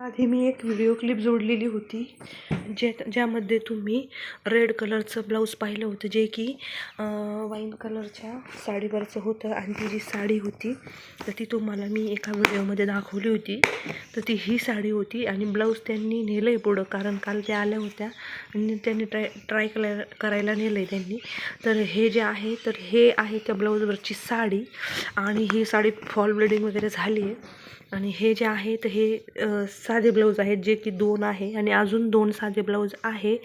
आधी मी एक video clip जोडलेली होती. जे ज्यामध्ये तुम्ही रेड कलरचं ब्लाऊज पाहिलं होतं जे की वाईन कलरच्या साडीवरचं होतं आणि ती जी साडी होती तर ती तुम्हाला मी एका व्हिडिओमध्ये दाखवली होती. तर ती ही साडी होती आणि ब्लाऊज त्यांनी नेलं आहे पुढं कारण काल त्या आल्या होत्या आणि त्यांनी ट्राय ट्राय करायला करायला नेलं आहे त्यांनी. तर हे जे आहे तर हे आहे त्या ब्लाऊजवरची साडी आणि ही साडी फॉल ब्लिडिंग वगैरे झाली आहे. आणि हे जे आहे तर हे साधे ब्लाऊज आहेत जे की दोन आहे आणि अजून दोन साधे ब्लाऊज आहे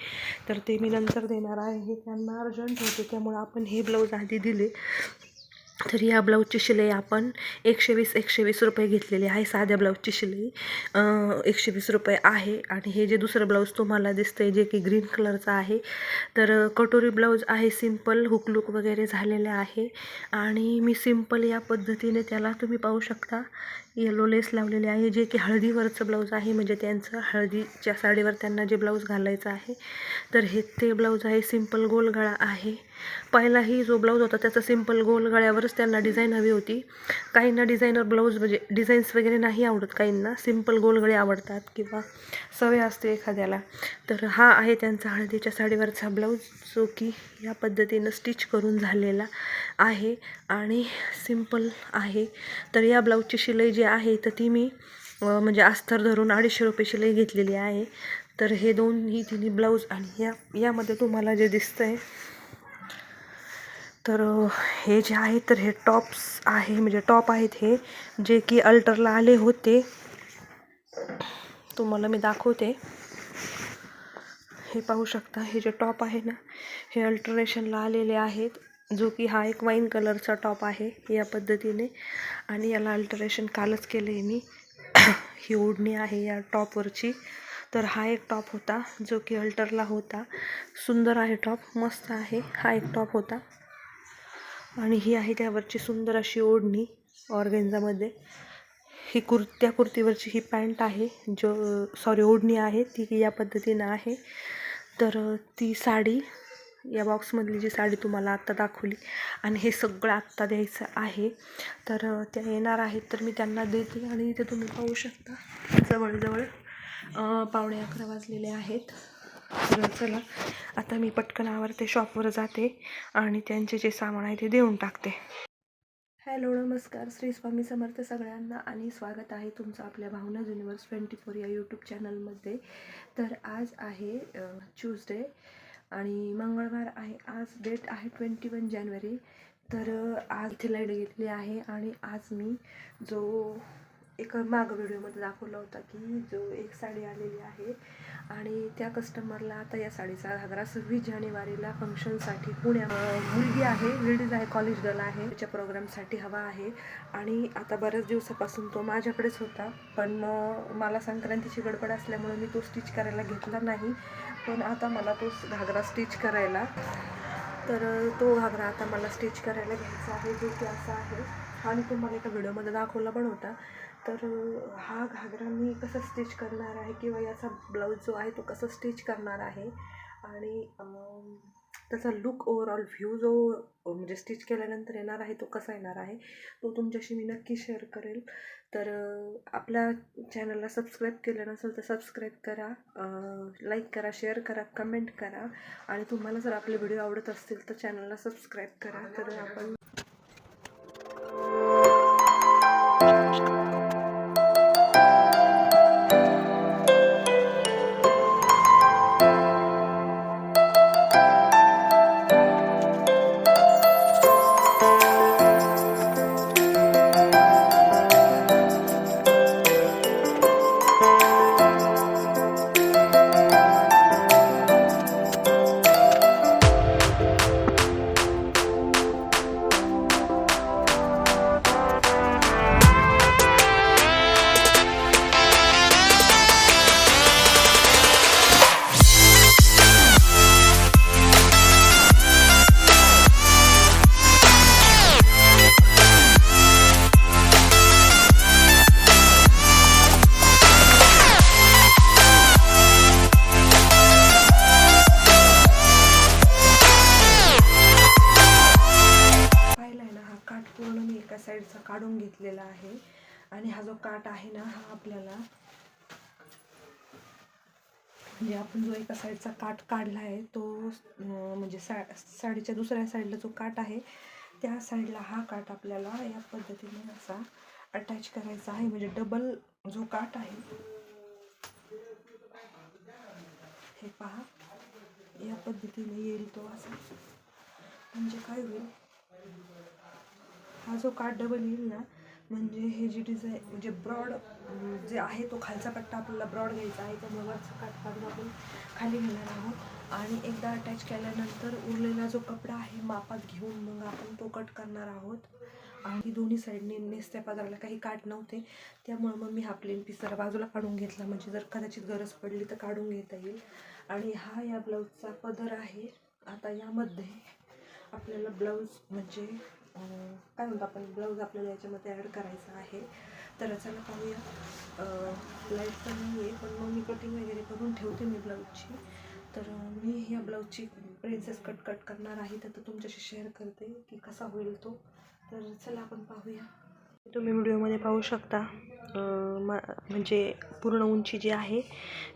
तर ते मी नंतर देणार आहे. त्यांना अर्जंट होते त्यामुळे आपण हे ब्लाऊज आधी दिले. तर या ब्लाऊजची शिलाई आपण एकशे वीस एकशे वीस रुपये घेतलेली आहे. साध्या ब्लाऊजची शिलाई एकशे वीस रुपये आहे. आणि हे जे दुसरं ब्लाऊज तुम्हाला दिसतंय जे की ग्रीन कलरचं आहे तर कटोरी ब्लाऊज आहे. सिंपल हुकलुक वगैरे झालेले आहे. आणि मी सिंपल या पद्धतीने त्याला तुम्ही पाहू शकता. येलो लेस लावलेले आहे जे की हळदीवरचं ब्लाऊज आहे. म्हणजे त्यांचं हळदीच्या साडीवर त्यांना जे ब्लाऊज घालायचं आहे. तर हे ते ब्लाऊज आहे. सिंपल गोल गळा आहे. पहिलाही जो ब्लाऊज होता त्याचा सिंपल गोल गळ्यावरच त्यांना डिझाईन हवी होती. काहींना डिझायनर ब्लाऊज म्हणजे डिझाईन्स वगैरे नाही आवडत काहींना सिंपल गोलगळे आवडतात किंवा सवय असते एखाद्याला. तर हा आहे त्यांचा हळदीच्या साडीवरचा ब्लाऊज जो की या पद्धतीनं स्टिच करून झालेला आहे आणि सिंपल आहे. तर या ब्लाऊजची शिलाई जी आहे तर ती मी म्हणजे अस्तर धरून अडीचशे रुपये शिलाई घेतलेली आहे. तर हे दोन्ही तिन्ही ब्लाऊज आणि या यामध्ये तुम्हाला जे दिसतं आहे तर हे जे आहे तर हे टॉप्स आहे म्हणजे टॉप आहेत हे जे की अल्टरला आले होते. तुम्हाला मी दाखवते. हे पाहू शकता हे जे टॉप आहे ना हे अल्टरेशनला आलेले आहेत जो की हा एक वाईन कलरचा टॉप आहे या पद्धतीने. आणि याला अल्टरेशन कालच केलं आहे मी. ही ओढणी आहे या टॉपवरची. तर हा एक टॉप होता जो की अल्टरला होता. सुंदर आहे टॉप मस्त आहे. हा एक टॉप होता. आणि ही आहे त्यावरची सुंदर अशी ओढणी ऑर्गेन्झामध्ये. ही कुर त्या कुर्तीवरची ही पॅन्ट आहे जो सॉरी ओढणी आहे ती या पद्धतीनं आहे. तर ती साडी या बॉक्समधली जी साडी तुम्हाला आत्ता दाखवली आणि हे सगळं आत्ता द्यायचं आहे. तर त्या येणार आहेत तर मी त्यांना देते आणि इथे तुम्ही पाहू शकता. जवळजवळ पावणे अकरा वाजलेले आहेत. तर चला. आता मी पटकन आवरते शॉपवर जाते आणि त्यांचे जे सामान आहे ते देऊन टाकते. हॅलो नमस्कार. श्री स्वामी समर्थ सगळ्यांना आणि स्वागत आहे तुमचं आपल्या भावना युनिवर्स ट्वेंटी फोर या यूट्यूब चॅनलमध्ये तर आज आहे ट्यूजडे आणि मंगळवार आहे. आज डेट आहे ट्वेंटी वन जानेवारी तर आज इथे लाइट गेलेली आहे आणि आज मी जो एक माग व्हिडिओमध्ये दाखवला होता की जो एक साडी आलेली आहे आणि त्या कस्टमरला आता या साडीचा घागरा सव्वीस जानेवारीला फंक्शनसाठी पुण्या मुलगी आहे लेडीज आहे कॉलेज गर्ल आहे. त्याच्या प्रोग्रामसाठी हवा आहे. आणि आता बऱ्याच दिवसापासून तो माझ्याकडेच होता. पण मला संक्रांतीची गडबड असल्यामुळे मी तो स्टिच करायला घेतला नाही. पण आता मला तो घागरा स्टिच करायला तर तो घागरा आता मला स्टिच करायला घ्यायचा आहे. जो की असा आहे. आणि तो मला एका व्हिडिओमध्ये दाखवला पण होता. तर हा घागरा मी कसं स्टिच करणार आहे किंवा याचा ब्लाऊज जो आहे तो कसं स्टिच करणार आहे? आणि त्याचा लुक ओवरऑल व्ह्यू जो म्हणजे स्टिच केल्यानंतर येणार आहे तो कसा येणार आहे तो तुमच्याशी मी नक्की शेअर करेल. तर आपल्या चॅनलला सबस्क्राईब केलं नसेल तर सबस्क्राईब करा लाईक करा शेअर करा कमेंट करा. आणि तुम्हाला जर आपले व्हिडिओ आवडत असतील तर चॅनलला सबस्क्राईब करा. तर आपण आणि हा जो काठ आहे ना हा आपल्याला म्हणजे आपण जो एका साईडचा काठ काढला आहे तो म्हणजे सा साडीच्या दुसऱ्या साईडला जो काठ आहे त्या साईडला हा काठ आपल्याला या पद्धतीने असा अटॅच करायचा आहे. म्हणजे डबल जो काठ आहे हे पहा या पद्धतीने येईल तो असा. म्हणजे काय होईल? हा जो काठ डबल येईल ना म्हणजे हे जी डिझाईन म्हणजे ब्रॉड जे आहे तो खालचा पट्टा आपल्याला ब्रॉड घ्यायचा आहे त्यामुळे वरचा काट काढून आपण खाली घेणार आहोत. आणि एकदा अटॅच केल्यानंतर उरलेला जो कपडा आहे मापात घेऊन मग आपण तो कट करणार आहोत. आणि दोन्ही साईडने नेसत्या पदराला काही काट नव्हते. त्यामुळे मग मी हा प्लेन पीस जरा बाजूला काढून घेतला. म्हणजे जर कदाचित गरज पडली तर काढून घेता येईल. आणि हा या ब्लाऊजचा पदर आहे. आता यामध्ये आपल्याला ब्लाऊज म्हणजे काय म्हणतो आपण ब्लाऊज आपल्याला याच्यामध्ये ॲड करायचा आहे. तर चला पाहूया. लाइट पण नाही आहे पण मग मी कटिंग वगैरे करून ठेवते मी ब्लाऊजची तर मी ह्या ब्लाऊजची प्रिन्सेस कट कट करणार आहे तर तो तुमच्याशी शेअर करते की कसा होईल तो. तर चला आपण पाहूया. तुम्ही व्हिडिओमध्ये पाहू शकता मा म्हणजे पूर्ण उंची जी आहे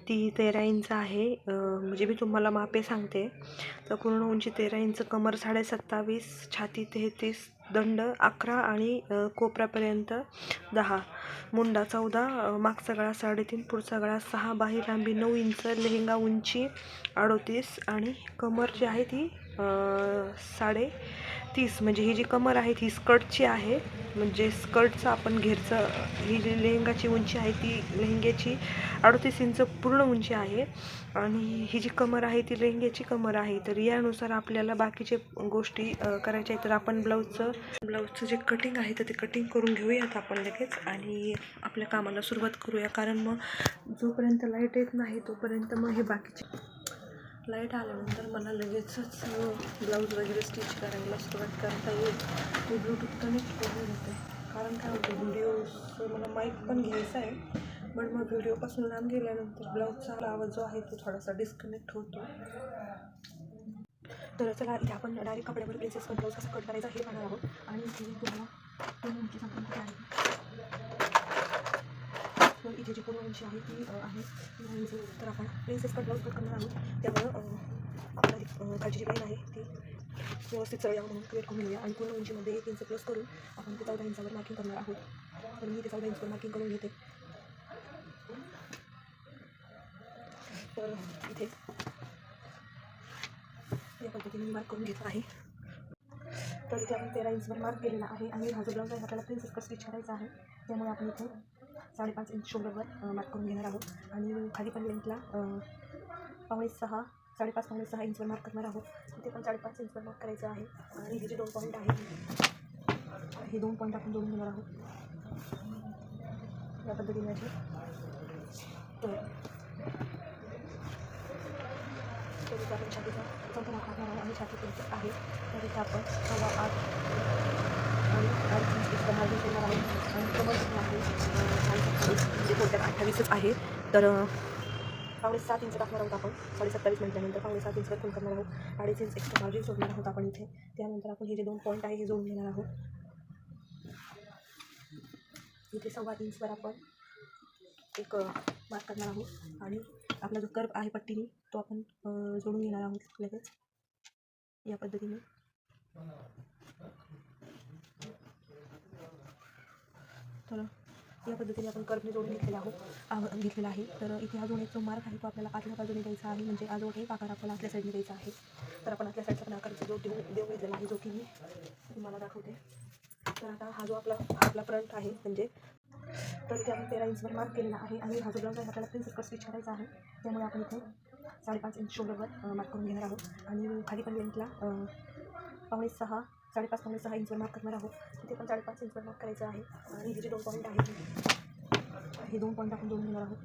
ती तेरा इंच आहे. म्हणजे मी तुम्हाला मापे सांगते. तर पूर्ण उंची तेरा इंच कमर साडे सत्तावीस छाती तेहतीस दंड अकरा आणि कोपऱ्यापर्यंत दहा. मुंडा चौदा मागचा गळा साडेतीन पुढचा गळा सहा बाही लांबी नऊ इंच लेहंगा उंची अडोतीस आणि कमर जी आहे ती साडे तीस. म्हणजे ही जी कमर आहे ती स्कर्टची आहे. म्हणजे स्कर्टचं आपण घेरचं ही जी लेहंगाची उंची आहे ती लेहंग्याची अडतीस इंच पूर्ण उंची आहे. आणि ही जी कमर आहे ती लेहंग्याची कमर आहे. तर यानुसार आपल्याला बाकीचे गोष्टी करायच्या आहेत. तर आपण ब्लाऊजचं ब्लाऊजचं जे कटिंग आहे तर ते कटिंग करून घेऊयात आपण लगेच. आणि आपल्या कामाला सुरुवात करूया. कारण मग जोपर्यंत लाइट येत नाही तोपर्यंत मग हे बाकीचे लाइट आल्यानंतर मला लगेचच ब्लाऊज वगैरे स्टिच करायला सुरुवात करता येईल. मी ब्लूटूथ कनेक्ट करून घेते. कारण काय होतं व्हिडिओ मला माईक पण घ्यायचा आहे. पण मग व्हिडिओपासून लांब गेल्यानंतर ब्लाऊजचा आवाज जो आहे तो थोडासा डिस्कनेक्ट होतो. तर चला इथे आपण डायरेक्ट कपड्यावर प्लेसेस कट ब्लाऊज कसं कट करायचा हे बघणार आहोत आणि तुम्हाला दोन उंची सांगतो आहे मग इथे जी पूर्ण उंची आहे ती आहे. तर आपण प्रिन्सेस कट ब्लाऊज कट करणार आहोत त्यामुळं अ, आपल्याला खालची जी लाईन आहे ती व्यवस्थित सरळ म्हणून क्रिएट करून घेऊया आणि पूर्ण उंचीमध्ये एक इंच प्लस करून आपण ते चौदा इंचावर मार्किंग करणार आहोत. तर मी ते चौदा इंचवर मार्किंग करून घेते. तर इथे या पद्धतीने मी मार्क करून घेतला आहे. तर इथे आपण तेरा इंचवर मार्क केलेला आहे आणि हा जो ब्लाऊज आहे आपल्याला प्रिन्सेस कट स्टिच करायचा आहे. त्यामुळे आपण इथे साडेपाच इंच शोल्डरवर मार्क करून घेणार आहोत. आणि खाली पण लेंथला पावणे सहा साडेपाच पावणे सहा इंचवर मार्क करणार आहोत. इथे पण साडेपाच इंचवर मार्क करायचं आहे. आणि हे जे दोन पॉईंट आहे हे दोन पॉईंट आपण जोडून घेणार आहोत. या पद्धतीने असे. तर आपण छातीचा चौथा मार्क टाकणार आहोत आणि छाती आहे. तर इथे आपण सव्वा आठ जी साडे थोडक्यात अठ्ठावीसच आहे. तर पावणे सात इंच टाकणार आहोत आपण. साडे सत्तावीस मिनिटानंतर पावणे सात इंचवर फोन करणार आहोत. अडीच इंच एक्स्ट्रा मार्जिन सोडणार आहोत आपण इथे. त्यानंतर आपण हे जे दोन पॉईंट आहे हे जोडून घेणार आहोत. इथे सव्वा इंचवर आपण एक मार्क करणार आहोत. आणि आपला जो कर्व आहे पट्टीने तो आपण जोडून घेणार आहोत लगेच. या पद्धतीने. तर या पद्धतीने आपण कर्बने जोडून घेतलेला आहोत घेतलेला आहे. तर इथे अजून एक जो मार्क आहे तो आपल्याला आतल्या बाजूने द्यायचा आहे. म्हणजे अजून एक आकार आपल्याला आतल्या साईडने द्यायचा आहे. तर आपण आतल्या साईडचा पण आकारचा जो देऊ देऊ घेतलेला आहे जो की मी तुम्हाला दाखवते. तर आता हा जो आपला आपला फ्रंट आहे म्हणजे तर इथे आपण तेरा इंचवर मार्क केलेला आहे आणि हा जो ब्लाऊज आहे आपल्याला प्रिन्सेस कट स्टिच करायचा आहे. त्यामुळे आपण इथे साडेपाच इंच शोल्डरवर मार्क करून घेणार आहोत. आणि खाली पण लेंथला पावणे सहा साडेपाच पन्नास सहा इंचवर मार्क करणार आहोत. तिथे पण साडेपाच इंचवर मार्क करायचं आहे. आणि हे जे दोन पॉईंट आहेत. हे दोन पॉईंट आपण जोडून घेणार आहोत.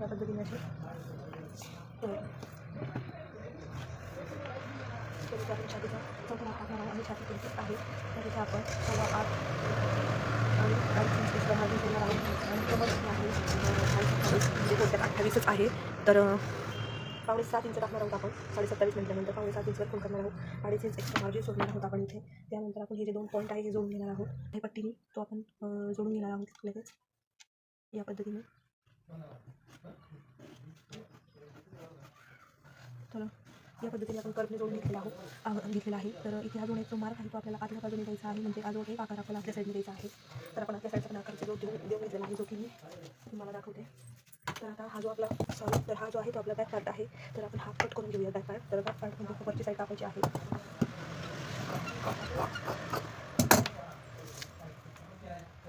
या पद्धतीने असे. तर आपण छातीचा चौथा टाकणार आहोत. आणि छाती आहे. तर तिथे आपण सव्वा आठ आणि अडीच इंच मार्जिन आहोत. आणि कमर आहे. म्हणजे अठ्ठावीसच आहे. तर पावणे सात इंच टाकणार आहोत आपण. साडे सत्तावीस मिनिटानंतर पावणे सात इंचवर फोन करणार आहोत. अडीच इंच एक्स्ट्रा मार्जिन सोडणार आहोत आपण इथे. त्यानंतर आपण हे जे दोन पॉईंट आहे हे जोडून घेणार आहोत. हे पट्टीने तो आपण जोडून घेणार आहोत लगेच. या पद्धतीने. तर या पद्धतीने आपण कर्कने जोडून घेतलेला आहोत. घेतलेला आहे. तर इथे अजून एक जो मार्क आहे तो आपल्याला आतल्या बाजूने द्यायचा आहे. म्हणजे अजून एक आकार आपल्याला आपल्या साईडने द्यायचा आहे. तर आपण आपल्या साईडचा पण आकारचा जो देऊ देऊन घेतलेला आहे जो की मी तुम्हाला दाखवते. तर आता हा जो आपला सॉरी तर हा जो आहे तो आपला बॅक पार्ट आहे. तर आपण हाफ कट करून घेऊया बॅक पार्ट तर बॅक पार्ट म्हणजे वरची साईड कापायची आहे.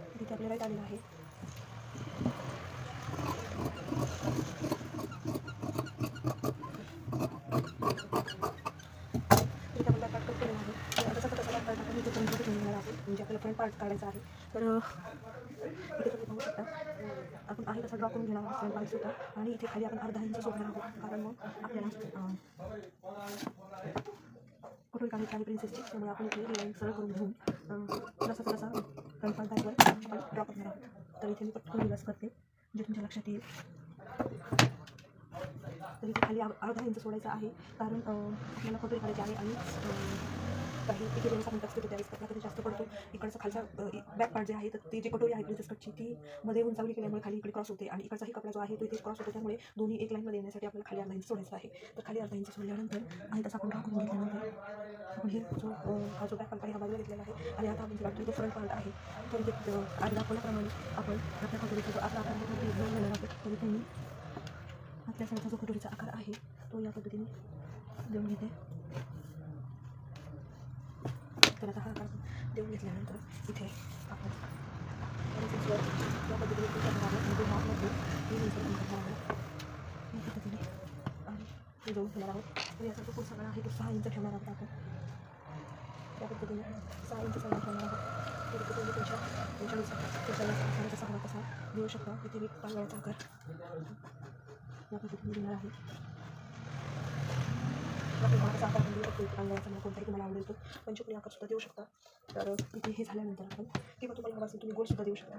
तिथे आपल्याला राईट आलेला आहे. म्हणजे आपल्याला फ्रंट पार्ट काढायचा आहे. तर इथे तुम्ही पाहू शकता आपण आहे तसा ड्रॉ करून घेणार आहोत सुद्धा. आणि इथे खाली आपण अर्धा इंच सोडणार आहोत कारण मग आपल्याला कुठून कुठे काही प्रिन्सेसची त्यामुळे आपण इथे लाईन सरळ करून घेऊन थोडासा थोडासा फ्रंट पार्ट आपण ड्रॉ करणार आहोत. तर इथे मी पटकन विलास करते जे तुमच्या लक्षात येईल. तर इथे खाली अर्धा इंच सोडायचा आहे. कारण आपल्याला कटोरी काढायची आहे आणि काही इथे दोन आपण टक्स त्यावेळेस कपडा जास्त पडतो इकडचा खालचा बॅक पार्ट जे आहे तर ती जी कटोरी आहे प्रिन्सेस कटची ती मध्ये उंचावली केल्यामुळे खाली इकडे क्रॉस होते. आणि इकडचाही कपडा जो आहे तो इथे क्रॉस होतो. त्यामुळे दोन्ही एक लाईनमध्ये येण्यासाठी आपल्याला खाली अर्धा इंच सोडायचा आहे. तर खाली अर्धा इंच सोडल्यानंतर आणि तसा आपण टाकून करून घेतल्यानंतर आपण हे जो हा जो बॅक पार्ट आहे हा बाजूला घेतलेला आहे. आणि आता आपण जे वाटतो तो फ्रंट पार्ट आहे. तर ते आधी दाखवल्याप्रमाणे आपण आपल्या कटोरीचा जो आपला आपण घेणार आहोत तरी इथे आपल्या साईडचा जो कटोरीचा आकार आहे तो या पद्धतीने देऊन घेते तर आता हा आकार देऊन घेतल्यानंतर इथे आपण पेन्सिल्सवर या पद्धतीने फिल करणार आहोत म्हणजे मापमध्ये तीन इंच कमी करणार आहोत या पद्धतीने आणि हे देऊन घेणार आहोत तर याचा जो पुढचा गळा आहे तो सहा इंच ठेवणार आहोत आपण त्या पद्धतीने सहा इंच सगळं ठेवणार आहोत तर इथे तुम्ही तुमच्या तुमच्यानुसार तुमच्या आकाराचा सहा कसा देऊ शकता इथे मी पांगळ्याचा आकार या पद्धतीने आहे. मला म्हणजे कोणताही तुम्हाला आवडेल तो पंचकुनी आकारसुद्धा देऊ शकता. तर इथे हे झाल्यानंतर आपण किंवा तुम्हाला हवा असेल तुम्ही गोल देऊ शकता.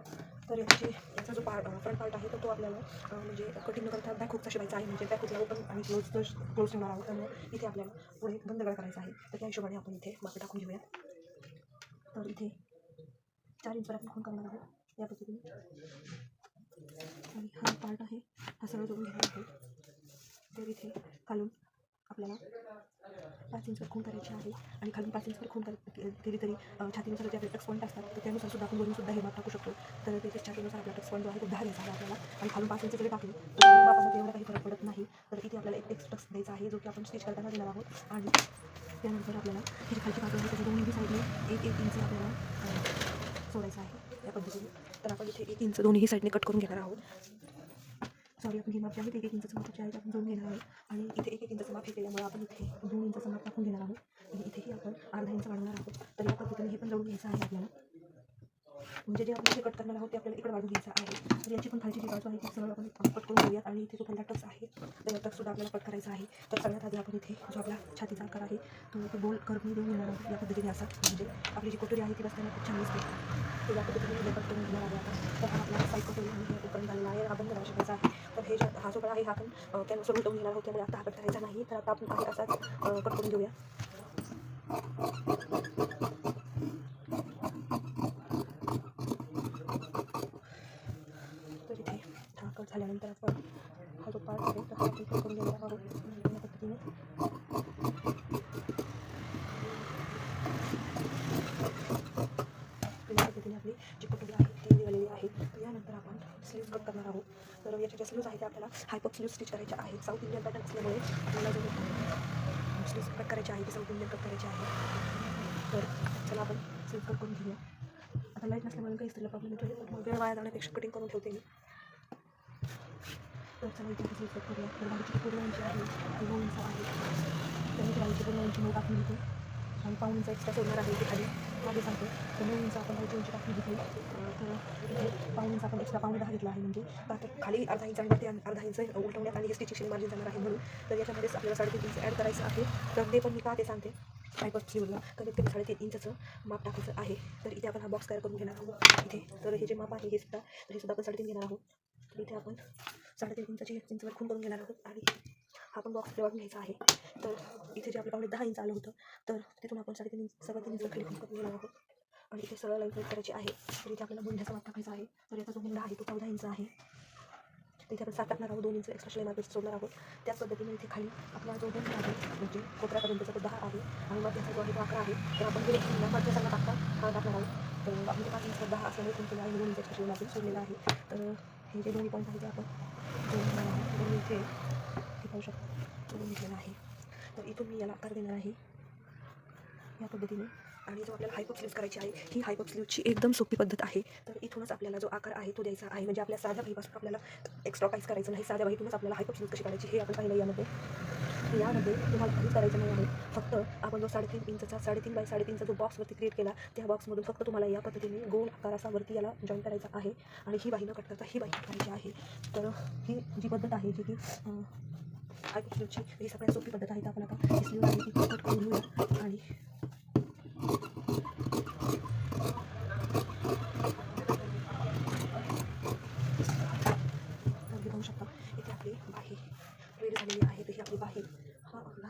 तर याची याचा जो पार्ट फ्रंट पार्ट आहे तर तो आपल्याला म्हणजे कटिंग न करता बॅक हुकचा शिवायचा आहे. म्हणजे बॅक हुकला ओपन आणि क्लोज क्लोज ठेवणार आहोत त्यामुळे इथे आपल्याला पुढे बंद गळा करायचा आहे. तर त्या हिशोबाने आपण इथे मापे टाकून घेऊयात. तर इथे चार इंचवर आपण खून करणार आहोत. या पद्धतीने आणि हा पार्ट आहे हा सगळं जोडून घेणार आहे तर इथे खालून आपल्याला पाच इंचवर खून करायची आहे आणि खालून पाच इंचवर खून कर के- केली तरी छातीनुसार जे आपले टक्स पॉईंट असतात तर त्यानुसार सुद्धा आपण वरून सुद्धा हे माप टाकू शकतो. तर त्याच्या छातीनुसार आपला टक्स पॉईंट जो आहे तो दहा द्यायचा आहे आपल्याला. आणि खालून पाच इंच जरी टाकले तर एवढा काही फरक पडत नाही. तर इथे आपल्याला एक टेक्स टक्स द्यायचा आहे जो की आपण स्टिच करताना देणार आहोत. आणि त्यानंतर आपल्याला ही खालची पातळी आहे त्याच्या दोन्ही साईडने एक एक इंच आपल्याला सोडायचं आहे या पद्धतीने. तर आपण इथे एक इंच दोन्ही साईडने कट करून घेणार आहोत. सॉरी आपण हे माप आहे ते एक एक इंचाचं माप जे आहे ते आपण जोडून घेणार आहोत आणि इथे एक एक इंचाचं माप हे केल्यामुळे आपण इथे दोन इंचाचं माप टाकून घेणार आहोत. आणि इथेही आपण अर्धा इंच वाढवणार आहोत. तर या पद्धतीने हे पण जोडून घ्यायचं आहे आपल्याला. म्हणजे जे आपण इथे कट करणार आहोत ते आपल्याला इकडे वाढून घ्यायचं आहे. तर याची पण खालची जी बाजू आहे ती सरळ आपण कट करून घेऊयात आणि इथे जो पहिला टक्स आहे तर टक्स सुद्धा आपल्याला कट करायचा आहे. तर सगळ्यात आधी आपण इथे जो आपला छातीचा आकार आहे तो तो गोल देऊन घेणार आहोत. या पद्धतीने असा म्हणजे आपली जी कटोरी आहे ती बसताना खूप छान दिसते. तर या पद्धतीने कट करून घेणार आहे आपण. तर हा आपला साईड कटोरी आणि हे उपकरण झालेला आहे हा बंद करा शकायचा आहे तर हे हा जो गळा आहे हा आपण त्यांना त्यानुसार उलटवून घेणार आहोत त्यामुळे आता हा कट करायचा नाही. तर आता आपण आहे असाच कट करून घेऊया तर इथे हा कट झाल्यानंतर आपण हा जो पार्ट आहे तर हा आपण कट करून घेणार आहोत या पद्धतीने तर या पद्धतीने आपली जी कटोरी आहे ती निघालेली आहे तर यानंतर आपण स्लीव्ज कट करणार आहोत तर याच्या आहे ते आपल्याला हायपॉप स्टिच करायचे आहे साऊथ इंडियन पॅटर्न असल्यामुळे आपल्याला जो स्लीव्ज कट करायचे आहे ते साऊथ इंडियन कट करायचे आहे. तर चला आपण स्लीव्ज कट करून घेऊया. आता लाइट नसल्यामुळे काही स्त्रीला प्रॉब्लेम येतो. वेळ वाया जाण्यापेक्षा कटिंग करून ठेवते मी. तर चला इथे स्लीव्ज कट करूया. तर बाकीची पूर्ण उंची आहे. ती नऊ इंच आहे त्यानंतर बाजूची पूर्ण उंची मग टाकून घेते आणि पाऊण इंच एक्स्ट्रा सोडणार आहे इथे खाली. मागे सांगते. तर नऊ इंच आपण बाजूची उंची टाकून घेतली तर इथे इंच आपण एक्स्ट्रा पाऊण दहा घेतला आहे म्हणजे तर खाली अर्धा इंच आणि अर्धा इंच उलटवण्यात आणि हे स्टिचिंग मार्जिन जाणार आहे म्हणून तर याच्यामध्येच आपल्याला साडेतीन इंच ॲड करायचं आहे. तर ते पण मी का ते सांगते फायबर स्लीवला कमीत कमी साडेतीन इंचचं माप टाकायचं आहे. तर इथे आपण हा बॉक्स तयार करून घेणार आहोत. इथे. तर हे जे माप आहे हे सुद्धा तर हे सुद्धा आपण साडेतीन घेणार आहोत. इथे आपण साडेतीन इंचाची इंचवर खून करून घेणार आहोत. आणि आपण बॉक्स वाढून घ्यायचा आहे. तर इथे जे आपलं पावणे दहा इंच आलं होतं तर तिथून आपण साडेतीन इंच तीन इंच खाली करून घेणार आहोत. आणि इथे सरळ लाईन करायची आहे. तर इथे आपल्याला बुंड्याचा वाट टाकायचा आहे. तर याचा जो बुंडा आहे तो चौदा इंच आहे. तिथे आपण सात टाकणार आहोत दोन इंच एक्स्ट्रा शिलाई मार्केट सोडणार आहोत. त्याच पद्धतीने इथे खाली आपला जो बुंड आहे म्हणजे कोपऱ्यापर्यंतचा तो दहा आहे. आणि मध्याचा जो आहे तो अकरा आहे. तर आपण गेले मध्याचा टाकता हा टाकणार आहोत. तर आपण पाच इंच दहा असल्यामुळे तुमचं आहे दोन इंच एक्स्ट्रा शिलाई मार्केट सोडलेला आहे. तर हे जे दोन्ही पॉईंट आहे ते आपण दोन इथे पाहू शकता. दोन आहे तर इथून मी याला आकार देणार आहे. या पद्धतीने. आणि जो आपल्याला हायपप स्लीव्स करायची आहे ही हायपप स्लीवची एकदम सोपी पद्धत आहे. तर इथूनच आपल्याला जो आकार आहे तो द्यायचा आहे. म्हणजे आपल्या साध्या बाईपासून आपल्याला एक्स्ट्रा काहीच करायचं नाही. साध्या बाईतूनच आपल्याला हायपप स्लीव्स कशी करायची हे आपण पाहिलं यामध्ये. यामध्ये तुम्हाला काहीच करायचं नाही आहे. फक्त आपण जो साडेतीन इंचचा साडेतीन बाय साडेतीनचा जो बॉक्सवरती क्रिएट केला त्या बॉक्समधून फक्त तुम्हाला या पद्धतीने गोल आकार वरती याला जॉईन करायचा आहे. आणि ही बाही न कट करता ही बाही करायची आहे. तर ही जी पद्धत आहे जी की हायपप ही सगळ्यात सोपी पद्धत आहे तर आपण आता स्लीव आहे ती कट करून घेऊया आणि पाहू शकता इथे आपली बाही झालेली आहे तर ही आपली बाही। हा आपला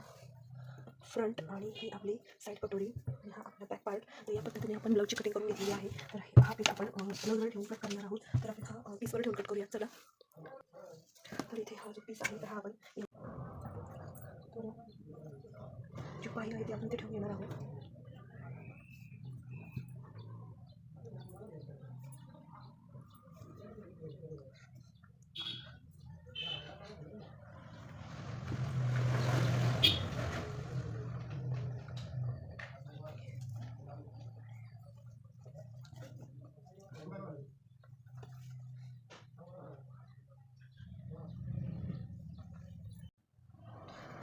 फ्रंट आणि ही आपली साईड कटोरी आणि हा आपला बॅक पार्ट तर या पद्धतीने आपण ब्लाऊजची कटिंग करून घेतलेली आहे तर हा पीस आपण ब्लाऊजवर ठेवून कट करणार आहोत तर आपण हा पीसवर ठेवून कट करूया चला। तर इथे हा जो पीस आहे तर हा आपण या- तर जी बाही आहे ती आपण ते ठेवून येणार आहोत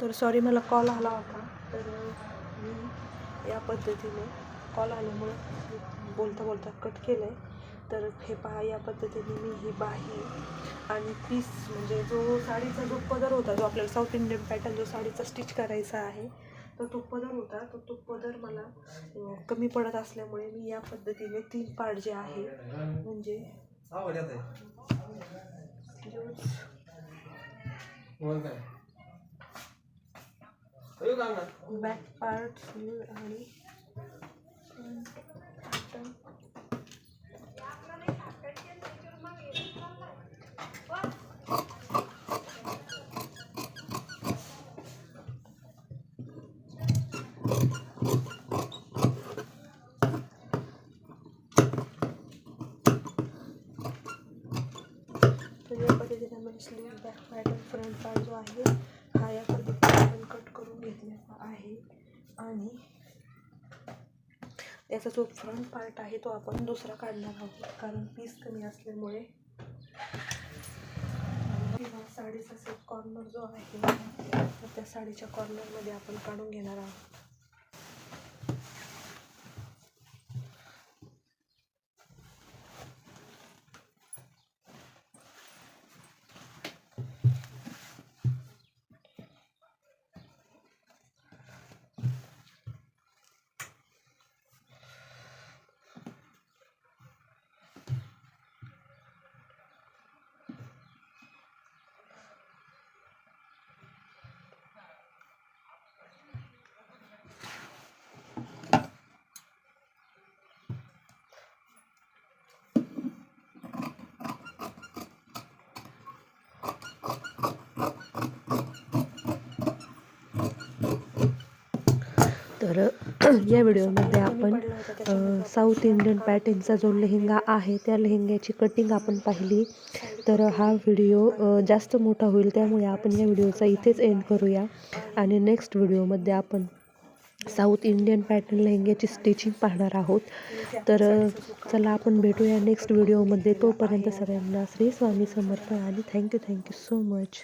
तर सॉरी मला कॉल आला होता. तर मी या पद्धतीने कॉल आल्यामुळं बोलता बोलता कट केलं आहे तर हे पहा या पद्धतीने मी ही बाही आणि पीस म्हणजे जो साडीचा जो पदर होता जो आपल्याला साऊथ इंडियन पॅटर्न जो साडीचा स्टिच करायचा आहे तर तो पदर होता. तर तो पदर मला कमी पडत असल्यामुळे मी या पद्धतीने तीन पार्ट जे आहे म्हणजे आवडत आहे जो- बोल काय अयो काम ना बॅक पार्ट स्लीव आणि front pattern. तर या पद्धतीने आपण sleeve back pattern front part जो आहे हा या पद्धतीने आपण कट करून घेतलेला आहे आणि याचा जो फ्रंट पार्ट आहे तो आपण दुसरा काढणार आहोत. कारण पीस कमी असल्यामुळे. किंवा साडीचा सेट कॉर्नर जो आहे त्या साडीच्या कॉर्नरमध्ये आपण काढून घेणार आहोत. तर या व्हिडिओमध्ये आपण साऊथ इंडियन पॅटर्नचा जो लेहंगा आहे त्या लेहंग्याची कटिंग आपण पाहिली. तर हा व्हिडिओ जास्त मोठा होईल त्यामुळे आपण या व्हिडिओचा इथेच एंड करूया. आणि नेक्स्ट व्हिडिओमध्ये आपण साऊथ इंडियन पॅटर्न लेहंग्याची स्टिचिंग पाहणार आहोत. तर चला आपण भेटूया नेक्स्ट व्हिडिओमध्ये. तोपर्यंत सगळ्यांना श्री स्वामी समर्पण आणि थँक्यू थँक्यू सो मच